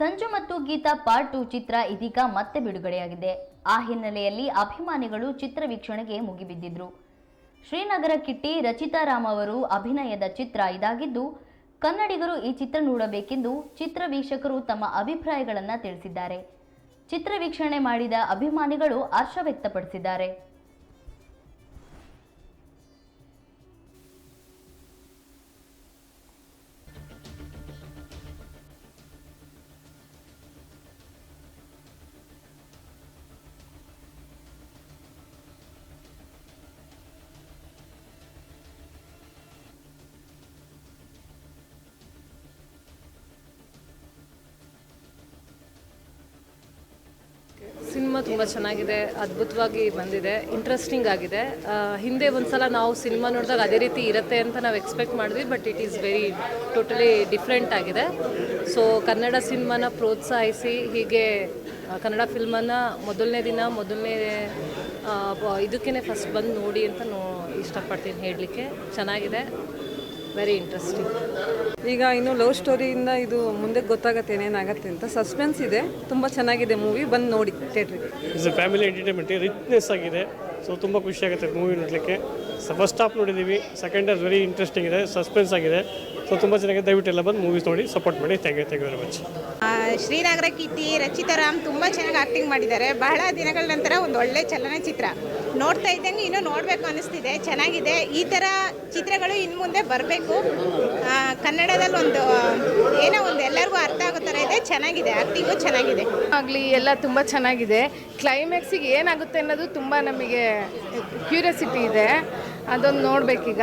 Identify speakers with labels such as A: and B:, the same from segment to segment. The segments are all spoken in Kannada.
A: ಸಂಜು ಮತ್ತು ಗೀತಾ ಪಾರ್ಟ್ ಟು ಚಿತ್ರ ಇದೀಗ ಮತ್ತೆ ಬಿಡುಗಡೆಯಾಗಿದೆ. ಆ ಹಿನ್ನೆಲೆಯಲ್ಲಿ ಅಭಿಮಾನಿಗಳು ಚಿತ್ರ ವೀಕ್ಷಣೆಗೆ ಮುಗಿಬಿದ್ದಿದ್ರು. ಶ್ರೀನಗರ ಕಿಟ್ಟಿ ರಚಿತಾ ರಾಮ್ ಅವರು ಅಭಿನಯದ ಚಿತ್ರ ಇದಾಗಿದ್ದು, ಕನ್ನಡಿಗರು ಈ ಚಿತ್ರ ನೋಡಬೇಕೆಂದು ಚಿತ್ರ ವೀಕ್ಷಕರು ತಮ್ಮ ಅಭಿಪ್ರಾಯಗಳನ್ನು ತಿಳಿಸಿದ್ದಾರೆ. ಚಿತ್ರ ವೀಕ್ಷಣೆ ಮಾಡಿದ ಅಭಿಮಾನಿಗಳು ಹರ್ಷ ವ್ಯಕ್ತಪಡಿಸಿದ್ದಾರೆ.
B: ತುಂಬ ಚೆನ್ನಾಗಿದೆ, ಅದ್ಭುತವಾಗಿ ಬಂದಿದೆ ಇಂಟ್ರೆಸ್ಟಿಂಗ್ ಆಗಿದೆ. ಹಿಂದೆ ಒಂದ್ಸಲ ನಾವು ಸಿನಿಮಾ ನೋಡಿದಾಗ ಅದೇ ರೀತಿ ಇರುತ್ತೆ ಅಂತ ನಾವು ಎಕ್ಸ್ಪೆಕ್ಟ್ ಮಾಡಿದ್ವಿ but it is very totally different ಆಗಿದೆ. ಸೊ ಕನ್ನಡ ಸಿನಿಮಾನ ಪ್ರೋತ್ಸಾಹಿಸಿ, ಹೀಗೆ ಕನ್ನಡ ಫಿಲ್ಮನ್ನು ಮೊದಲನೇ ದಿನ, ಮೊದಲನೇ ಇದಕ್ಕೇ ಫಸ್ಟ್ ಬಂದು ನೋಡಿ ಅಂತ ನೋ, ಇಷ್ಟಪಡ್ತೀನಿ ಹೇಳಲಿಕ್ಕೆ. ಚೆನ್ನಾಗಿದೆ. ವೆರಿ ಇಂಟ್ರೆಸ್ಟಿಂಗ್
C: ಈಗ ಇನ್ನು ಲವ್ ಸ್ಟೋರಿಯಿಂದ ಇದು ಮುಂದೆ ಗೊತ್ತಾಗತ್ತೆ ಏನೇನಾಗತ್ತೆ ಅಂತ ಸಸ್ಪೆನ್ಸ್ ಇದೆ. ತುಂಬ ಚೆನ್ನಾಗಿದೆ ಮೂವಿ ಬಂದು ನೋಡಿ ಥಿಯೇಟ್ರಿಗೆ
D: is a family entertainment richness ಆಗಿದೆ. ಸೊ ತುಂಬ ಖುಷಿ ಆಗುತ್ತೆ ಮೂವಿ ನೋಡಲಿಕ್ಕೆ. ಫಸ್ಟ್ ಸ್ಟಾಪ್ ನೋಡಿದ್ದೀವಿ ಸೆಕೆಂಡ್ ಹಾಫ್ ವೆರಿ ಇಂಟ್ರೆಸ್ಟಿಂಗ್ ಇದೆ. ಸಸ್ಪೆನ್ಸ್ ಆಗಿದೆ. ಸೊ ತುಂಬ ಚೆನ್ನಾಗಿದೆ. ದಯವಿಟ್ಟು ಎಲ್ಲ ಬಂದು ಮೂವೀಸ್ ನೋಡಿ ಸಪೋರ್ಟ್ ಮಾಡಿ. Thank you thank you very much
E: Srinagar Rachita Rachita Ram ತುಂಬ ಚೆನ್ನಾಗಿ ಆಕ್ಟಿಂಗ್ ಮಾಡಿದ್ದಾರೆ. ಬಹಳ ದಿನಗಳ ನಂತರ ಒಂದು ಒಳ್ಳೆ ಚಲನಚಿತ್ರ. ನೋಡ್ತಾ ಇದ್ದಂಗೆ ಇನ್ನೂ ನೋಡಬೇಕು ಅನಿಸ್ತಿದೆ, ಚೆನ್ನಾಗಿದೆ. ಈ ಥರ ಚಿತ್ರಗಳು ಇನ್ನು ಮುಂದೆ ಬರಬೇಕು. ಕನ್ನಡದಲ್ಲಿ ಒಂದು, ಏನೋ ಒಂದು ಎಲ್ಲರಿಗೂ ಅರ್ಥ ಆಗೋ ಥರ ಇದೆ. ಚೆನ್ನಾಗಿದೆ ಆ್ಯಕ್ಟಿಂಗು ಚೆನ್ನಾಗಿದೆ.
F: ಆಗಲಿ, ಎಲ್ಲ ತುಂಬ ಚೆನ್ನಾಗಿದೆ. ಕ್ಲೈಮ್ಯಾಕ್ಸಿಗೆ ಏನಾಗುತ್ತೆ ಅನ್ನೋದು ತುಂಬ ನಮಗೆ ಕ್ಯೂರಿಯಾಸಿಟಿ ಇದೆ. ಅದೊಂದು ನೋಡಬೇಕೀಗ.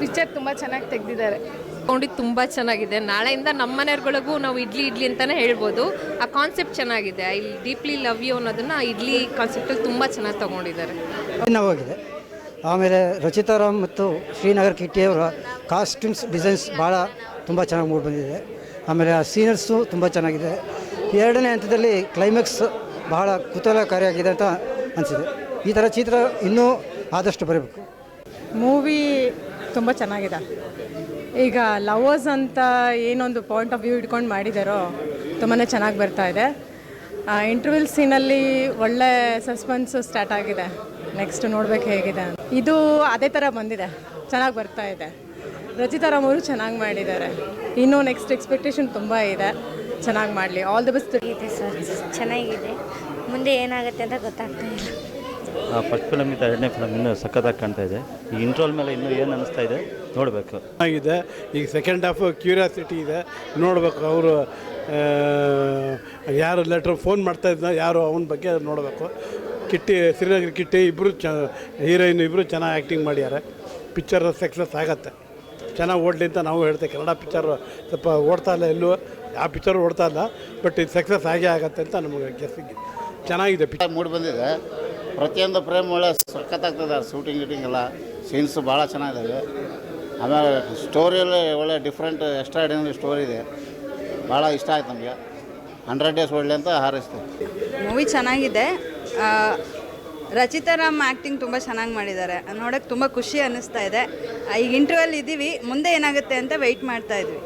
F: ಪಿಕ್ಚರ್ ತುಂಬ ಚೆನ್ನಾಗಿ ತೆಗೆದಿದ್ದಾರೆ.
G: ಕೊಂಡಿದ್ದು ತುಂಬ ಚೆನ್ನಾಗಿದೆ. ನಾಳೆಯಿಂದ ನಮ್ಮ ಮನೆಯವ್ರಗಳಿಗೂ ನಾವು ಇಡ್ಲಿ ಇಡ್ಲಿ ಅಂತಲೇ ಹೇಳ್ಬೋದು. ಆ ಕಾನ್ಸೆಪ್ಟ್ ಚೆನ್ನಾಗಿದೆ. ಐ ಡೀಪ್ಲಿ ಲವ್ ಯು ಅನ್ನೋದನ್ನು ಇಡ್ಲಿ ಕಾನ್ಸೆಪ್ಟಲ್ಲಿ ತುಂಬ ಚೆನ್ನಾಗಿ ತೊಗೊಂಡಿದ್ದಾರೆ.
H: ಭಿನ್ನವಾಗಿದೆ ಆಮೇಲೆ ರಚಿತಾರಾಮ್ ಮತ್ತು ಶ್ರೀನಗರ್ ಕಿಟ್ಟಿಯವರ ಕಾಸ್ಟ್ಯೂಮ್ಸ್ ಡಿಸೈನ್ಸ್ ಭಾಳ ತುಂಬ ಚೆನ್ನಾಗಿ ಮೂಡಿ ಬಂದಿದೆ. ಆಮೇಲೆ ಆ ಸೀನರ್ಸು ತುಂಬ ಚೆನ್ನಾಗಿದೆ. ಎರಡನೇ ಹಂತದಲ್ಲಿ ಕ್ಲೈಮ್ಯಾಕ್ಸ್ ಬಹಳ ಕುತೂಹಲಕಾರಿಯಾಗಿದೆ ಅಂತ ಅನಿಸಿದೆ. ಈ ಥರ ಚಿತ್ರ ಇನ್ನೂ ಆದಷ್ಟು ಬರಬೇಕು.
C: ಮೂವಿ ತುಂಬ ಚೆನ್ನಾಗಿದೆ. ಈಗ ಲವರ್ಸ್ ಅಂತ ಏನೊಂದು ಪಾಯಿಂಟ್ ಆಫ್ ವ್ಯೂ ಇಟ್ಕೊಂಡು ಮಾಡಿದಾರೋ ತುಂಬಾ ಚೆನ್ನಾಗಿ ಬರ್ತಾ ಇದೆ. ಇಂಟರ್ವ್ಯೂಲ್ ಸೀನಲ್ಲಿ ಒಳ್ಳೆ ಸಸ್ಪೆನ್ಸ್ ಸ್ಟಾರ್ಟ್ ಆಗಿದೆ. ನೆಕ್ಸ್ಟ್ ನೋಡ್ಬೇಕು ಹೇಗಿದೆ ಇದು ಅದೇ ಥರ ಬಂದಿದೆ. ಚೆನ್ನಾಗಿ ಬರ್ತಾ ಇದೆ. ರಚಿತಾರಾಮ್ ಅವರು ಚೆನ್ನಾಗಿ ಮಾಡಿದ್ದಾರೆ. ಇನ್ನೂ ನೆಕ್ಸ್ಟ್ ಎಕ್ಸ್ಪೆಕ್ಟೇಷನ್ ತುಂಬ ಇದೆ. ಚೆನ್ನಾಗಿ ಮಾಡಲಿ. ಆಲ್ ದ ಬೆಸ್ಟ್
I: ಇದೆ ಸರ್. ಚೆನ್ನಾಗಿದೆ. ಮುಂದೆ ಏನಾಗುತ್ತೆ ಅಂತ ಗೊತ್ತಾಗ್ತಾ ಇಲ್ಲ.
J: ಫಸ್ಟ್ ಫಿಲಮ್ ಇದ್ದ ಎರಡನೇ ಫಿಲಮ್ ಇನ್ನೂ ಸಖತ್ತಾಗಿ ಕಾಣ್ತಾ ಇದೆ. ಈ ಇಂಟ್ರೋಲ್ ಮೇಲೆ ಇನ್ನೂ ಏನು ಅನ್ನಿಸ್ತಾ ಇದೆ ನೋಡಬೇಕು.
D: ಆಗಿದೆ ಈಗ ಸೆಕೆಂಡ್ ಹಾಫ್ ಕ್ಯೂರಿಯಾಸಿಟಿ ಇದೆ. ನೋಡಬೇಕು ಅವರು ಯಾರು ಲೆಟ್ರ್ ಫೋನ್ ಮಾಡ್ತಾ ಇದ್ದ ಯಾರು ಅವನ ಬಗ್ಗೆ ನೋಡಬೇಕು. ಕಿಟ್ಟಿ ಶ್ರೀನಗರ ಕಿಟ್ಟಿ ಇಬ್ಬರು ಚ ಹೀರೋಯಿನ್ ಇಬ್ಬರು ಚೆನ್ನಾಗಿ ಆ್ಯಕ್ಟಿಂಗ್ ಮಾಡ್ಯಾರೆ. ಪಿಕ್ಚರ್ ಸಕ್ಸಸ್ ಆಗತ್ತೆ. ಚೆನ್ನಾಗಿ ಓಡಲಿ ಅಂತ ನಾವು ಹೇಳ್ತೇವೆ. ಕನ್ನಡ ಪಿಕ್ಚರ್ ಸ್ವಲ್ಪ ಓಡ್ತಾ ಇಲ್ಲ ಎಲ್ಲೂ. ಆ ಪಿಕ್ಚರ್ ಓಡ್ತಾ ಇಲ್ಲ. ಬಟ್ ಇದು ಸಕ್ಸಸ್ ಆಗೇ ಆಗತ್ತೆ ಅಂತ ನಮಗೆ ಗೆಸ್ಸಿಗೆ ಚೆನ್ನಾಗಿದೆ ಪಿಕ್ಚರ್
K: ಮೂಡಿ ಬಂದಿದೆ. ಪ್ರತಿಯೊಂದು ಪ್ರೇಮ್ ಒಳ್ಳೆ ಸಖತ್ತಾಗ್ತದೆ ಶೂಟಿಂಗ್ ಗೀಟಿಂಗ್ ಎಲ್ಲ. ಸೀನ್ಸ್ ಭಾಳ ಚೆನ್ನಾಗಿದ್ದಾವೆ ಆಮೇಲೆ ಸ್ಟೋರಿಯಲ್ಲಿ ಒಳ್ಳೆ ಡಿಫ್ರೆಂಟ್ ಎಕ್ಸ್ಟ್ರಾ ಸ್ಟೋರಿ ಇದೆ. ಭಾಳ ಇಷ್ಟ ಆಯ್ತು ನಮಗೆ. ಹಂಡ್ರೆಡ್ ಡೇಸ್ ಒಳ್ಳೆ ಅಂತ ಹಾರೈಸ್ತೀವಿ.
C: ಮೂವಿ ಚೆನ್ನಾಗಿದೆ. ರಚಿತಾ ರಾಮ್ ಆ್ಯಕ್ಟಿಂಗ್ ತುಂಬ ಚೆನ್ನಾಗಿ ಮಾಡಿದ್ದಾರೆ. ನೋಡೋಕ್ಕೆ ತುಂಬ ಖುಷಿ ಅನ್ನಿಸ್ತಾ ಇದೆ. ಈಗ ಇಂಟರ್ವಲ್ ಇದ್ದೀವಿ ಮುಂದೆ ಏನಾಗುತ್ತೆ ಅಂತ ವೆಯ್ಟ್ ಮಾಡ್ತಾ ಇದ್ವಿ.